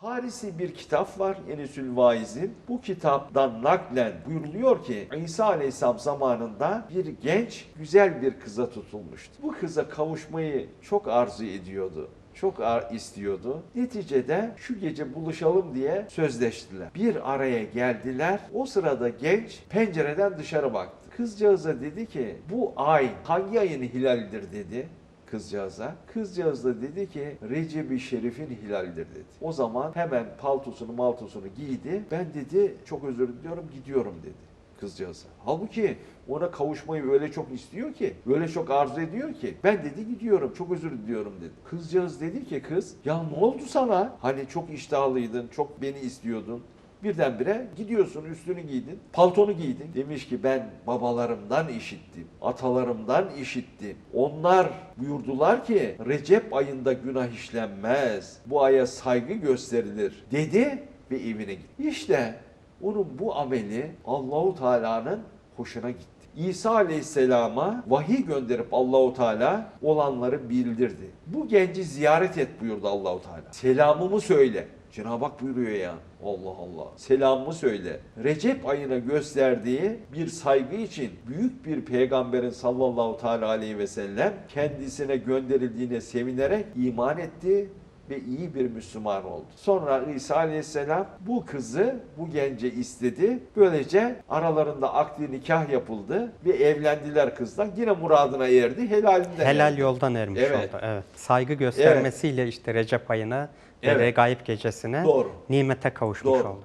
Harisi bir kitap var Enisül Vaiz'in. Bu kitaptan naklen buyuruluyor ki İsa Aleyhisselam zamanında bir genç güzel bir kıza tutulmuştu. Bu kıza kavuşmayı çok arzu ediyordu. Çok istiyordu. Neticede şu gece buluşalım diye sözleştiler. Bir araya geldiler. O sırada genç pencereden dışarı baktı. Kızcağıza dedi ki bu ay hangi ayın hilalidir dedi kızcağıza. Kızcağız da dedi ki Recep-i Şerif'in hilalidir dedi. O zaman hemen paltosunu maltosunu giydi. Ben dedi çok özür diliyorum gidiyorum dedi kızcağıza. Halbuki ona kavuşmayı öyle çok istiyor ki, öyle çok arzu ediyor ki. Ben dedi gidiyorum, çok özür diliyorum dedi. Kızcağız dedi ki kız, ya ne oldu sana? Hani çok iştahlıydın, çok beni istiyordun. Birdenbire gidiyorsun üstünü giydin, paltonu giydin. Demiş ki ben babalarımdan işittim, atalarımdan işittim. Onlar buyurdular ki Recep ayında günah işlenmez, bu aya saygı gösterilir dedi ve evine gitti. İşte onun bu ameli Allahu Teala'nın hoşuna gitti. İsa Aleyhisselam'a vahiy gönderip Allahu Teala olanları bildirdi. Bu genci ziyaret et buyurdu Allahu Teala. Selamımı söyle. Cenab-ı Hak buyuruyor ya. Allah Allah. Selamımı söyle. Recep ayına gösterdiği bir saygı için büyük bir peygamberin sallallahu teala aleyhi ve sellem kendisine gönderildiğine sevinerek iman etti ve iyi bir Müslüman oldu. Sonra İsa Aleyhisselam bu kızı bu gence istedi. Böylece aralarında akdi nikah yapıldı ve evlendiler kızla. Yine muradına erdi. Helalinden Helal erdi. yoldan ermiş Evet. oldu. Evet. Saygı göstermesiyle işte Recep ayına ve Evet. Regaib gecesine Doğru. nimete kavuşmuş Doğru. oldu.